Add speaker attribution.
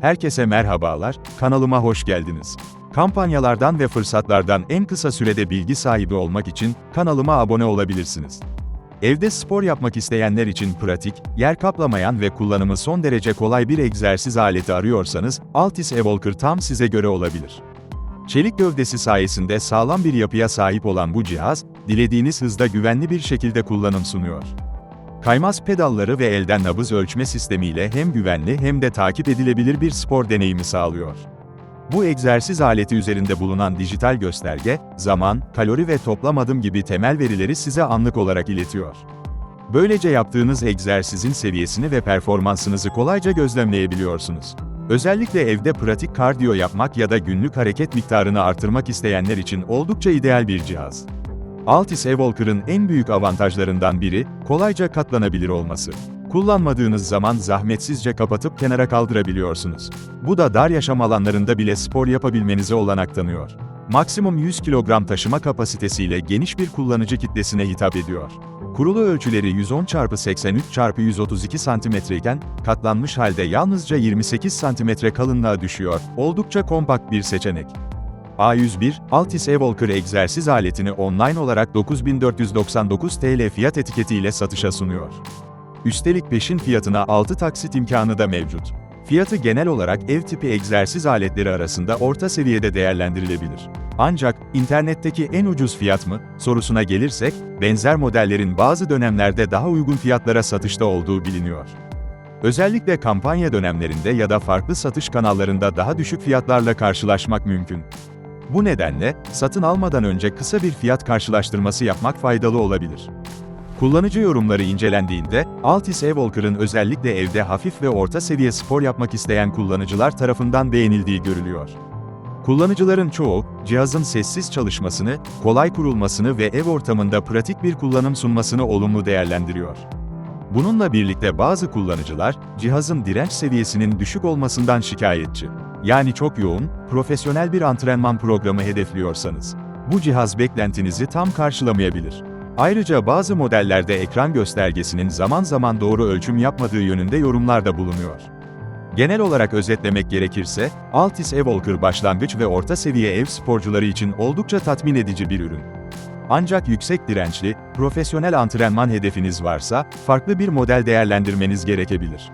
Speaker 1: Herkese merhabalar, kanalıma hoş geldiniz. Kampanyalardan ve fırsatlardan en kısa sürede bilgi sahibi olmak için kanalıma abone olabilirsiniz. Evde spor yapmak isteyenler için pratik, yer kaplamayan ve kullanımı son derece kolay bir egzersiz aleti arıyorsanız, Altis Evolker tam size göre olabilir. Çelik gövdesi sayesinde sağlam bir yapıya sahip olan bu cihaz, dilediğiniz hızda güvenli bir şekilde kullanım sunuyor. Kaymaz pedalları ve elden nabız ölçme sistemiyle hem güvenli hem de takip edilebilir bir spor deneyimi sağlıyor. Bu egzersiz aleti üzerinde bulunan dijital gösterge, zaman, kalori ve toplam adım gibi temel verileri size anlık olarak iletiyor. Böylece yaptığınız egzersizin seviyesini ve performansınızı kolayca gözlemleyebiliyorsunuz. Özellikle evde pratik kardiyo yapmak ya da günlük hareket miktarını artırmak isteyenler için oldukça ideal bir cihaz. Altis Evolker'ın en büyük avantajlarından biri, kolayca katlanabilir olması. Kullanmadığınız zaman zahmetsizce kapatıp kenara kaldırabiliyorsunuz. Bu da dar yaşam alanlarında bile spor yapabilmenize olanak tanıyor. Maksimum 100 kilogram taşıma kapasitesiyle geniş bir kullanıcı kitlesine hitap ediyor. Kurulu ölçüleri 110 x 83 x 132 cm iken, katlanmış halde yalnızca 28 cm kalınlığa düşüyor. Oldukça kompakt bir seçenek. A101, Altis Evolker egzersiz aletini online olarak 9499 TL fiyat etiketiyle satışa sunuyor. Üstelik peşin fiyatına 6 taksit imkanı da mevcut. Fiyatı genel olarak ev tipi egzersiz aletleri arasında orta seviyede değerlendirilebilir. Ancak, internetteki en ucuz fiyat mı, sorusuna gelirsek, benzer modellerin bazı dönemlerde daha uygun fiyatlara satışta olduğu biliniyor. Özellikle kampanya dönemlerinde ya da farklı satış kanallarında daha düşük fiyatlarla karşılaşmak mümkün. Bu nedenle, satın almadan önce kısa bir fiyat karşılaştırması yapmak faydalı olabilir. Kullanıcı yorumları incelendiğinde, Altis Evolker'ın özellikle evde hafif ve orta seviye spor yapmak isteyen kullanıcılar tarafından beğenildiği görülüyor. Kullanıcıların çoğu, cihazın sessiz çalışmasını, kolay kurulmasını ve ev ortamında pratik bir kullanım sunmasını olumlu değerlendiriyor. Bununla birlikte bazı kullanıcılar, cihazın direnç seviyesinin düşük olmasından şikayetçi. Yani çok yoğun, profesyonel bir antrenman programı hedefliyorsanız, bu cihaz beklentinizi tam karşılamayabilir. Ayrıca bazı modellerde ekran göstergesinin zaman zaman doğru ölçüm yapmadığı yönünde yorumlar da bulunuyor. Genel olarak özetlemek gerekirse, Altis Evolker başlangıç ve orta seviye ev sporcuları için oldukça tatmin edici bir ürün. Ancak yüksek dirençli, profesyonel antrenman hedefiniz varsa, farklı bir model değerlendirmeniz gerekebilir.